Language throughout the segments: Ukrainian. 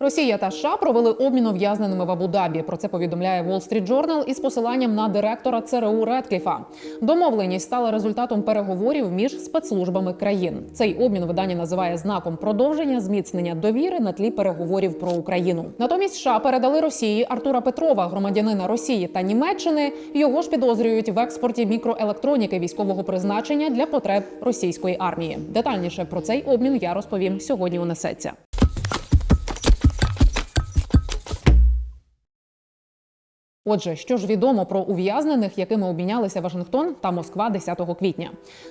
Росія та США провели обмін ув'язненими в Абу-Дабі. Про це повідомляє Wall Street Journal із посиланням на директора ЦРУ Редкліфа. Домовленість стала результатом переговорів між спецслужбами країн. Цей обмін видання називає знаком продовження зміцнення довіри на тлі переговорів про Україну. Натомість США передали Росії Артура Петрова, громадянина Росії та Німеччини. Його ж підозрюють в експорті мікроелектроніки військового призначення для потреб російської армії. Детальніше про цей обмін я розповім сьогодні. У несеться. Отже, що ж відомо про ув'язнених, якими обмінялися Вашингтон та Москва 10 квітня.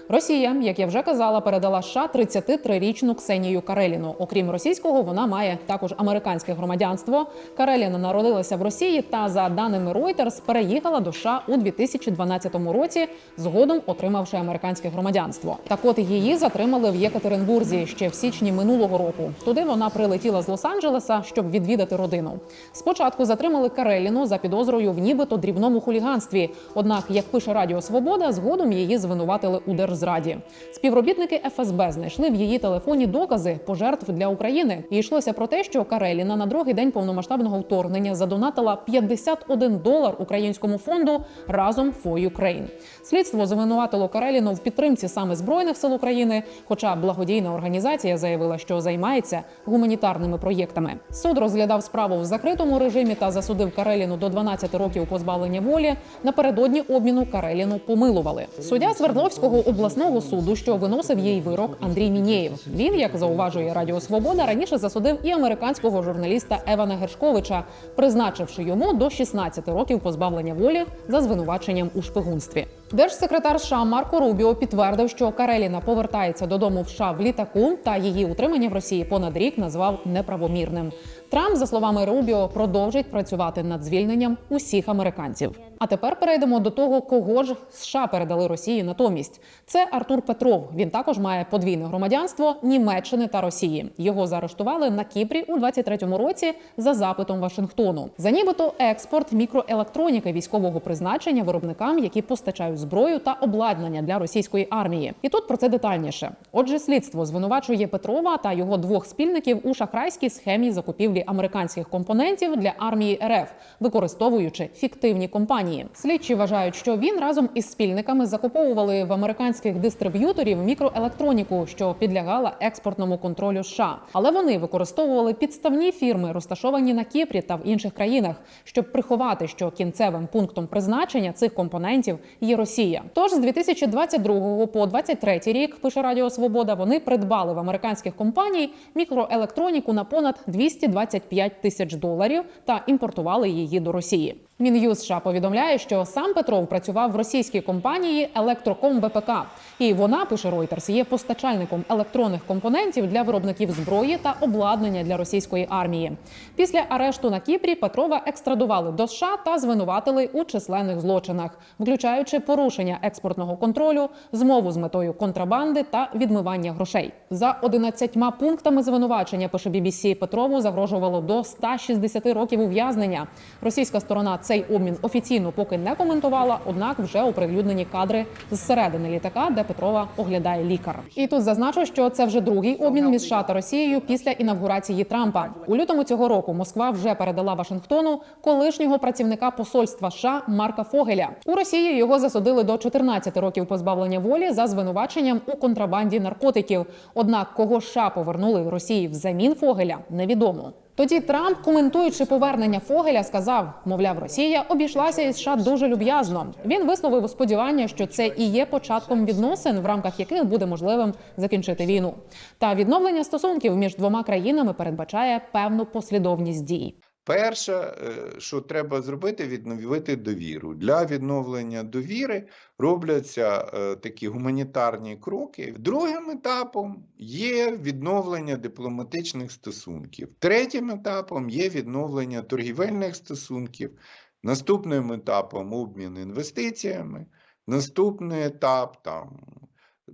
Росія, як я вже казала, передала США 33-річну Ксенію Кареліну. Окрім російського, вона має також американське громадянство. Кареліна народилася в Росії та, за даними Reuters, переїхала до США у 2012 році, згодом отримавши американське громадянство. Так от її затримали в Єкатеринбурзі ще в січні минулого року. Туди вона прилетіла з Лос-Анджелеса, щоб відвідати родину. Спочатку затримали Кареліну за підозрою в нібито дрібному хуліганстві. Однак, як пише Радіо Свобода, згодом її звинуватили у держзраді. Співробітники ФСБ знайшли в її телефоні докази пожертв для України. І йшлося про те, що Кареліна на другий день повномасштабного вторгнення задонатила 51 долар українському фонду разом for Ukraine. Слідство звинуватило Кареліну в підтримці саме збройних сил України. Хоча благодійна організація заявила, що займається гуманітарними проєктами. Суд розглядав справу в закритому режимі та засудив Кареліну до 12 років позбавлення волі. Напередодні обміну Кареліну помилували. Суддя Свердловського обласного суду, що виносив їй вирок Андрій Мінєєв. Він, як зауважує Радіо Свобода, раніше засудив і американського журналіста Евана Гершковича, призначивши йому до 16 років позбавлення волі за звинуваченням у шпигунстві. Держсекретар США Марко Рубіо підтвердив, що Кареліна повертається додому в США в літаку, та її утримання в Росії понад рік назвав неправомірним. Трамп, за словами Рубіо, продовжить працювати над звільненням усіх американців. А тепер перейдемо до того, кого ж США передали Росії натомість. Це Артур Петров. Він також має подвійне громадянство Німеччини та Росії. Його заарештували на Кіпрі у 23-му році за запитом Вашингтону. За нібито експорт мікроелектроніки військового призначення виробникам, які постачають зброю та обладнання для російської армії. І тут про це детальніше. Отже, слідство звинувачує Петрова та його двох спільників у шахрайській схемі закупівлі американських компонентів для армії РФ, використовуючи фіктивні компанії. Слідчі вважають, що він разом із спільниками закуповували в американських дистриб'юторів мікроелектроніку, що підлягала експортному контролю США. Але вони використовували підставні фірми, розташовані на Кіпрі та в інших країнах, щоб приховати, що кінцевим пунктом призначення цих компонентів є Росія. Тож з 2022 по 2023 рік пише Радіо Свобода. Вони придбали в американських компаній мікроелектроніку на понад 225 тисяч доларів та імпортували її до Росії. Мін'юз США повідомляє, що сам Петров працював в російській компанії Електроком ВПК, і вона пише Reuters, є постачальником електронних компонентів для виробників зброї та обладнання для російської армії. Після арешту на Кіпрі Петрова екстрадували до США та звинуватили у численних злочинах, включаючи порушення експортного контролю, змову з метою контрабанди та відмивання грошей. За 11 пунктами звинувачення пише BBC, Петрову загрожувало до 160 років ув'язнення. Російська сторона цей обмін офіційно поки не коментувала, однак вже оприлюднені кадри з середини літака, де Петрова оглядає лікар. І тут зазначу, що це вже другий обмін між США та Росією після інавгурації Трампа. У лютому цього року Москва вже передала Вашингтону колишнього працівника посольства США Марка Фогеля. У Росії його засудили до 14 років позбавлення волі за звинуваченням у контрабанді наркотиків. Однак кого США повернули Росії взамін Фогеля, невідомо. Тоді Трамп, коментуючи повернення Фогеля, сказав: мовляв, Росія обійшлася із США дуже люб'язно. Він висловив сподівання, що це і є початком відносин, в рамках яких буде можливим закінчити війну. Та відновлення стосунків між двома країнами передбачає певну послідовність дій. Перше, е, що треба зробити, відновити довіру. Для відновлення довіри робляться е, такі гуманітарні кроки. Другим етапом є відновлення дипломатичних стосунків. Третім етапом є відновлення торгівельних стосунків. Наступним етапом обмін інвестиціями. Наступний етап там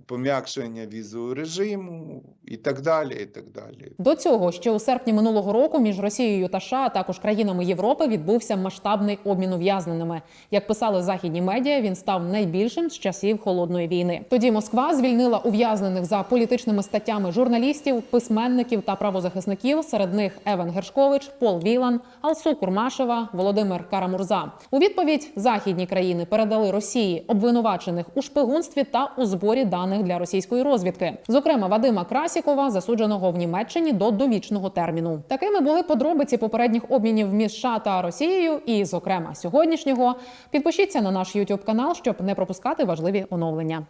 пом'якшення візового режиму і так далі. І так далі. До цього ще у серпні минулого року між Росією та США, а також країнами Європи, відбувся масштабний обмін ув'язненими. Як писали західні медіа, він став найбільшим з часів холодної війни. Тоді Москва звільнила ув'язнених за політичними статтями журналістів, письменників та правозахисників. Серед них Еван Гершкович, Пол Вілан, Алсу Курмашева, Володимир Карамурза. У відповідь західні країни передали Росії обвинувачених у шпигунстві та у зборі даних для російської розвідки, зокрема Вадима Красікова, засудженого в Німеччині до довічного терміну. Такими були подробиці попередніх обмінів між США та Росією, і, зокрема, сьогоднішнього. Підпишіться на наш YouTube канал, щоб не пропускати важливі оновлення.